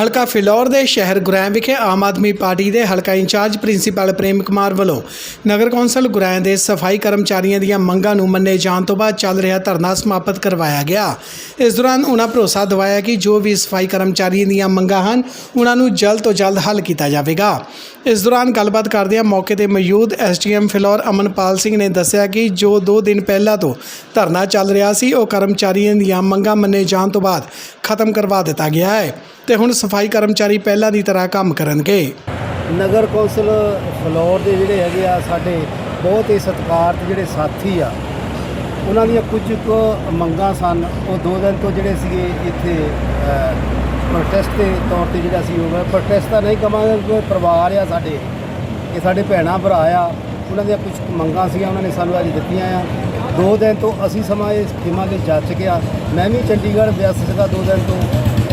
ਹਲਕਾ ਫਿਲੌਰ ਦੇ ਸ਼ਹਿਰ ਗੁਰੈਂ ਵਿਖੇ ਆਮ ਆਦਮੀ ਪਾਰਟੀ ਦੇ ਹਲਕਾ ਇੰਚਾਰਜ ਪ੍ਰਿੰਸੀਪਲ ਪ੍ਰੇਮ ਕੁਮਾਰ ਵੱਲੋਂ ਨਗਰ ਕੌਂਸਲ ਗੁਰੈਂ ਦੇ ਸਫ਼ਾਈ ਕਰਮਚਾਰੀਆਂ ਦੀਆਂ ਮੰਗਾਂ ਨੂੰ ਮੰਨੇ ਜਾਣ ਤੋਂ ਬਾਅਦ ਚੱਲ ਰਿਹਾ ਧਰਨਾ ਸਮਾਪਤ ਕਰਵਾਇਆ ਗਿਆ। ਇਸ ਦੌਰਾਨ ਉਹਨਾਂ ਭਰੋਸਾ ਦਿਵਾਇਆ ਕਿ ਜੋ ਵੀ ਸਫ਼ਾਈ ਕਰਮਚਾਰੀਆਂ ਦੀਆਂ ਮੰਗਾਂ ਹਨ ਉਹਨਾਂ ਨੂੰ ਜਲਦ ਤੋਂ ਜਲਦ ਹੱਲ ਕੀਤਾ ਜਾਵੇਗਾ। ਇਸ ਦੌਰਾਨ ਗੱਲਬਾਤ ਕਰਦਿਆਂ ਮੌਕੇ ਤੇ ਮੌਜੂਦ ਐਸਟੀਐਮ ਫਿਲੌਰ ਅਮਨਪਾਲ ਸਿੰਘ ਨੇ ਦੱਸਿਆ ਕਿ ਜੋ 2 ਦਿਨ ਪਹਿਲਾਂ ਤੋਂ ਧਰਨਾ ਚੱਲ ਰਿਹਾ ਸੀ, ਉਹ ਕਰਮਚਾਰੀਆਂ ਦੀਆਂ ਮੰਗਾਂ ਮੰਨੇ ਜਾਣ ਤੋਂ ਬਾਅਦ ਖਤਮ ਕਰਵਾ ਦਿੱਤਾ ਗਿਆ ਹੈ ਤੇ ਹੁਣ ਸਫ਼ਾਈ ਕਰਮਚਾਰੀ ਪਹਿਲਾਂ ਦੀ ਤਰ੍ਹਾਂ ਕੰਮ ਕਰਨਗੇ। ਨਗਰ ਕੌਂਸਲ ਫਲੋਰ ਦੇ ਜਿਹੜੇ ਹੈਗੇ ਆ, ਸਾਡੇ ਬਹੁਤ ਹੀ ਸਤਿਕਾਰਤ ਜਿਹੜੇ ਸਾਥੀ ਆ, ਉਹਨਾਂ ਦੀਆਂ ਕੁਝ ਕੁ ਮੰਗਾਂ ਸਨ। ਉਹ ਦੋ ਦਿਨ ਤੋਂ ਜਿਹੜੇ ਸੀਗੇ ਇੱਥੇ ਪ੍ਰੋਟੈਸਟ ਦੇ ਤੌਰ ਤੇ ਜਿਹੜਾ ਸੀ ਉਹ ਪ੍ਰੋਟੈਸਟ ਤਾਂ ਨਹੀਂ ਕਵਾਂਗੇ ਕੋਈ ਪਰਿਵਾਰ ਆ ਸਾਡੇ, ਇਹ ਸਾਡੇ ਭੈਣਾਂ ਭਰਾ ਆ। ਉਹਨਾਂ ਦੀਆਂ ਕੁਝ ਮੰਗਾਂ ਸੀਗੀਆਂ, ਉਹਨਾਂ ਨੇ ਸਾਨੂੰ ਅੱਜ ਦਿੱਤੀਆਂ ਆ। ਦੋ ਦਿਨ ਤੋਂ ਅਸੀਂ ਸਮਾਂ ਇਸ ਸਕੀਮਾਂ ਦੇ ਜਾ ਚੁੱਕਿਆ ਮੈਂ ਵੀ ਚੰਡੀਗੜ੍ਹ ਵਿਅਸਤ ਸੀਗਾ ਦੋ ਦਿਨ ਤੋਂ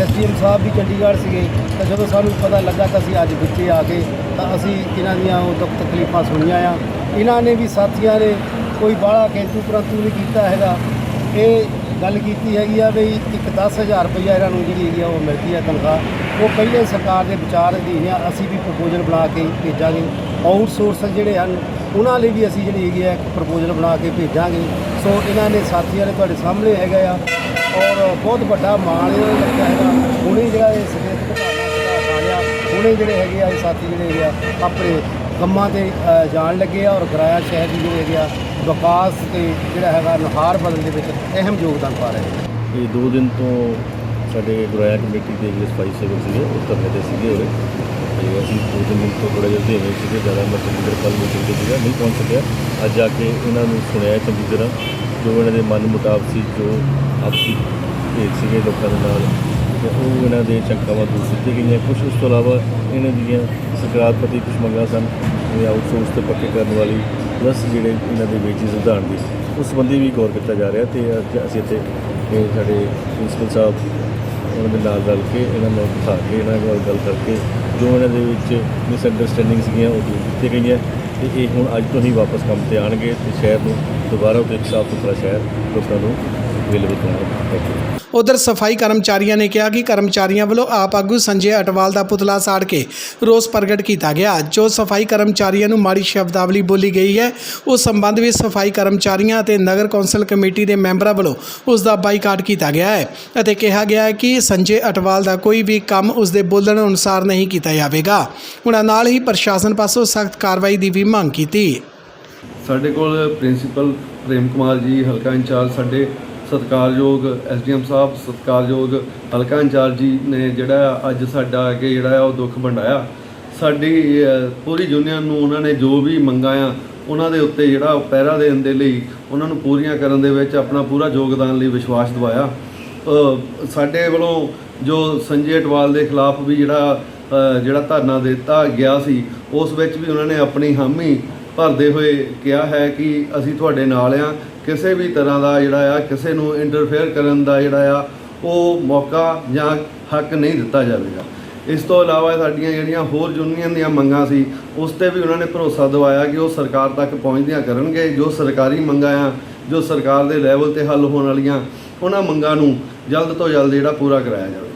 ਐਸਡੀਐਮ ਸਾਹਿਬ ਵੀ ਚੰਡੀਗੜ੍ਹ ਸੀਗੇ। ਤਾਂ ਜਦੋਂ ਸਾਨੂੰ ਪਤਾ ਲੱਗਾ ਤਾਂ ਅਸੀਂ ਅੱਜ ਵਿੱਚੇ ਆ ਗਏ, ਤਾਂ ਅਸੀਂ ਇਹਨਾਂ ਦੀਆਂ ਉਹ ਦੁੱਖ ਤਕਲੀਫਾਂ ਸੁਣੀਆਂ ਆ। ਇਹਨਾਂ ਨੇ ਵੀ ਸਾਥੀਆਂ ਨੇ ਕੋਈ ਬਾਹਲਾ ਕੈਂਤੂ ਪਰੰਤੂ ਨਹੀਂ ਕੀਤਾ ਹੈਗਾ। ਇਹ ਗੱਲ ਕੀਤੀ ਹੈਗੀ ਆ ਵੀ ਇੱਕ 10000 ਰੁਪਈਆ ਇਹਨਾਂ ਨੂੰ ਜਿਹੜੀ ਹੈਗੀ ਆ ਉਹ ਮਿਲਦੀ ਹੈ ਤਨਖਾਹ। ਉਹ ਪਹਿਲੇ ਸਰਕਾਰ ਦੇ ਵਿਚਾਰ ਅਧੀਨ ਆ, ਅਸੀਂ ਵੀ ਪ੍ਰਪੋਜ਼ਲ ਬਣਾ ਕੇ ਭੇਜਾਂਗੇ। ਆਊਟਸੋਰਸ ਜਿਹੜੇ ਹਨ, ਉਹਨਾਂ ਲਈ ਵੀ ਅਸੀਂ ਜਿਹੜੀ ਹੈਗੀ ਆ ਇੱਕ ਪ੍ਰਪੋਜ਼ਲ ਬਣਾ ਕੇ ਭੇਜਾਂਗੇ। ਸੋ ਇਹਨਾਂ ਨੇ ਸਾਥੀਆਂ ਨੇ ਤੁਹਾਡੇ ਸਾਹਮਣੇ ਹੈਗਾ ਆ। ਔਰ ਬਹੁਤ ਵੱਡਾ ਮਾਣ ਇਹਨਾਂ ਨੂੰ ਲੱਗਿਆ ਹੈਗਾ। ਹੁਣੇ ਜਿਹੜਾ ਇਹ ਸਟੇਟ ਘਟਾਣਾ ਹੁਣੇ ਜਿਹੜੇ ਹੈਗੇ ਆ ਇਹ ਸਾਥੀ ਜਿਹੜੇ ਹੈਗੇ ਆ, ਆਪਣੇ ਕੰਮਾਂ ਤੇ ਜਾਣ ਲੱਗੇ ਆ ਔਰ ਗਰਾਇਆ ਸ਼ਹਿਰ ਦੀ ਜਿਹੜੇ ਹੈਗੇ ਆ ਵਿਕਾਸ ਤੇ ਜਿਹੜਾ ਹੈਗਾ ਨੁਹਾਰ ਬਦਲਣ ਦੇ ਵਿੱਚ ਅਹਿਮ ਯੋਗਦਾਨ ਪਾ ਰਹੇ ਨੇ। ਇਹ ਦੋ ਦਿਨ ਤੋਂ ਸਾਡੇ ਗੁਰਾਇਆ ਕਮੇਟੀ ਦੇ ਜਿਹੜੇ ਸਫ਼ਾਈ ਸੇਵਕ ਸੀਗੇ, ਉਹ ਧਰਨੇ ਤੇ ਸੀਗੇ ਹੋਏ ਤੇ ਅਸੀਂ ਦੋ ਤਿੰਨ ਦਿਨ ਤੋਂ ਥੋੜ੍ਹਾ ਜਿਹਾ ਧੀਵੇਂ ਸੀਗੇ, ਜ਼ਿਆਦਾ ਮੈਂ ਚੰਡੀਗੜ੍ਹ ਕੱਲ੍ਹ ਮੀਟਿੰਗ ਤੇ ਸੀਗਾ, ਨਹੀਂ ਪਹੁੰਚ ਸਕਿਆ। ਅੱਜ ਆ ਕੇ ਇਹਨਾਂ ਨੂੰ ਸੁਣਿਆ ਚੰਗੀ ਤਰ੍ਹਾਂ ਜੋ ਇਹਨਾਂ ਦੇ ਮਨ ਮੁਤਾਬਕ ਸੀ, ਜੋ ਆਪਸੀ ਭੇਦ ਸੀਗੇ ਲੋਕਾਂ ਦੇ ਨਾਲ, ਤੇ ਉਹ ਇਹਨਾਂ ਦੇ ਚੰਕਾਵਾਂ ਦੂਰ ਕੀਤੀਆਂ ਗਈਆਂ। ਕੁਝ ਉਸ ਤੋਂ ਇਲਾਵਾ ਇਹਨਾਂ ਦੀਆਂ ਸਰਕਾਰ ਪ੍ਰਤੀ ਕੁਝ ਮੰਗਾਂ ਸਨ ਜਿਵੇਂ ਆਊਟਸੋਰਸ ਤੇ ਪੱਕੇ ਕਰਨ ਵਾਲੀ ਪਲੱਸ ਜਿਹੜੇ ਇਹਨਾਂ ਦੇ ਵੇਜਿਸ ਵਧਾਉਣ ਦੀ, ਉਸ ਸੰਬੰਧੀ ਵੀ ਗੌਰ ਕੀਤਾ ਜਾ ਰਿਹਾ ਤੇ ਅੱਜ ਅਸੀਂ ਇੱਥੇ ਇਹ ਸਾਡੇ ਪ੍ਰਿੰਸੀਪਲ ਸਾਹਿਬ, ਉਹਨਾਂ ਦੇ ਨਾਲ ਰਲ ਕੇ ਇਹਨਾਂ ਨੂੰ ਬਿਠਾ ਕੇ, ਇਹਨਾਂ ਨਾਲ ਗੱਲ ਕਰਕੇ ਜੋ ਇਹਨਾਂ ਦੇ ਵਿੱਚ ਮਿਸਅੰਡਰਸਟੈਂਡਿੰਗ ਸੀਗੀਆਂ ਉਹ ਦੂਰ ਕੀਤੀਆਂ ਗਈਆਂ। ਤੇ ਇਹ ਹੁਣ ਅੱਜ ਤੋਂ ਹੀ ਵਾਪਸ ਕੰਮ ਤੇ ਆਣਗੇ ਤੇ ਸ਼ਹਿਰ ਨੂੰ ਦੁਬਾਰਾ ਉਹ ਇੱਕ ਸਾਫ਼ ਸੁਥਰਾ ਸ਼ਹਿਰ ਲੋਕਾਂ ਨੂੰ ਉਧਰ ਸਫ਼ਾਈ ਕਰਮਚਾਰੀਆਂ ਨੇ ਕਿਹਾ ਕਿ ਕਰਮਚਾਰੀਆਂ ਵੱਲੋਂ ਆਪ ਆਗੂ ਸੰਜੇ ਅਟਵਾਲ ਦਾ ਪੁਤਲਾ ਸਾੜ ਕੇ ਰੋਸ ਪ੍ਰਗਟ ਕੀਤਾ ਗਿਆ ਜੋ ਸਫ਼ਾਈ ਕਰਮਚਾਰੀਆਂ ਨੂੰ ਮਾੜੀ ਸ਼ਬਦਾਵਲੀ ਬੋਲੀ ਗਈ ਹੈ। ਉਸ ਸੰਬੰਧ ਵਿੱਚ ਸਫ਼ਾਈ ਕਰਮਚਾਰੀਆਂ ਅਤੇ ਨਗਰ ਕੌਂਸਲ ਕਮੇਟੀ ਦੇ ਮੈਂਬਰਾਂ ਵੱਲੋਂ ਉਸ ਦਾ ਬਾਈਕਾਟ ਕੀਤਾ ਗਿਆ ਹੈ ਅਤੇ ਕਿਹਾ ਗਿਆ ਹੈ ਕਿ ਸੰਜੇ ਅਟਵਾਲ ਦਾ ਕੋਈ ਵੀ ਕੰਮ ਉਸ ਦੇ ਬੋਲਣ ਅਨੁਸਾਰ ਨਹੀਂ ਕੀਤਾ ਜਾਵੇਗਾ। ਉਹਨਾਂ ਨਾਲ ਹੀ ਪ੍ਰਸ਼ਾਸਨ ਪਾਸੋਂ ਸਖਤ ਕਾਰਵਾਈ ਦੀ ਵੀ ਮੰਗ ਕੀਤੀ। ਸਾਡੇ ਕੋਲ ਪ੍ਰਿੰਸੀਪਲ ਪ੍ਰੇਮ ਕੁਮਾਰ ਜੀ ਹਲਕਾ ਇੰਚਾਰਜ ਸਾਡੇ ਸਤਿਕਾਰਯੋਗ ਐਸਡੀਐਮ ਸਾਹਿਬ, ਸਤਿਕਾਰਯੋਗ ਹਲਕਾ ਇੰਚਾਰਜ ਜੀ ਨੇ ਜਿਹੜਾ ਅੱਜ ਸਾਡਾ ਅੱਗੇ ਜਿਹੜਾ ਆ ਉਹ ਦੁੱਖ ਵੰਡਾਇਆ। ਸਾਡੀ ਪੂਰੀ ਯੂਨੀਅਨ ਨੂੰ ਉਹਨਾਂ ਨੇ ਜੋ ਵੀ ਮੰਗਾਂ ਆ, ਉਹਨਾਂ ਦੇ ਉੱਤੇ ਜਿਹੜਾ ਉਹ ਪਹਿਰਾ ਦੇਣ ਦੇ ਲਈ, ਉਹਨਾਂ ਨੂੰ ਪੂਰੀਆਂ ਕਰਨ ਦੇ ਵਿੱਚ ਆਪਣਾ ਪੂਰਾ ਯੋਗਦਾਨ ਲਈ ਵਿਸ਼ਵਾਸ ਦਿਵਾਇਆ। ਸਾਡੇ ਵੱਲੋਂ ਜੋ ਸੰਜੇ ਅਟਵਾਲ ਦੇ ਖਿਲਾਫ ਵੀ ਜਿਹੜਾ ਜਿਹੜਾ ਧਰਨਾ ਦਿੱਤਾ ਗਿਆ ਸੀ, ਉਸ ਵਿੱਚ ਵੀ ਉਹਨਾਂ ਨੇ ਆਪਣੀ ਹਾਮੀ ਭਰਦੇ ਹੋਏ ਕਿਹਾ ਹੈ ਕਿ ਅਸੀਂ ਤੁਹਾਡੇ ਨਾਲ ਆ ਕਿਸੇ ਵੀ ਤਰ੍ਹਾਂ ਦਾ ਜਿਹੜਾ ਆ, ਕਿਸੇ ਨੂੰ ਇੰਟਰਫੇਅਰ ਕਰਨ ਦਾ ਜਿਹੜਾ ਆ, ਉਹ ਮੌਕਾ ਜਾਂ ਹੱਕ ਨਹੀਂ ਦਿੱਤਾ ਜਾਵੇਗਾ। ਇਸ ਤੋਂ ਇਲਾਵਾ ਸਾਡੀਆਂ ਜਿਹੜੀਆਂ ਹੋਰ ਯੂਨੀਅਨ ਦੀਆਂ ਮੰਗਾਂ ਸੀ, ਉਸ ਤੇ ਵੀ ਉਹਨਾਂ ਨੇ ਭਰੋਸਾ ਦਿਵਾਇਆ ਕਿ ਉਹ ਸਰਕਾਰ ਤੱਕ ਪਹੁੰਚਦੀਆਂ ਕਰਨਗੇ। ਜੋ ਸਰਕਾਰੀ ਮੰਗਾਂ ਆ, ਜੋ ਸਰਕਾਰ ਦੇ ਲੈਵਲ ਤੇ ਹੱਲ ਹੋਣ ਵਾਲੀਆਂ, ਉਹਨਾਂ ਮੰਗਾਂ ਨੂੰ ਜਲਦ ਤੋਂ ਜਲਦ ਜਿਹੜਾ ਪੂਰਾ ਕਰਾਇਆ ਜਾਵੇ।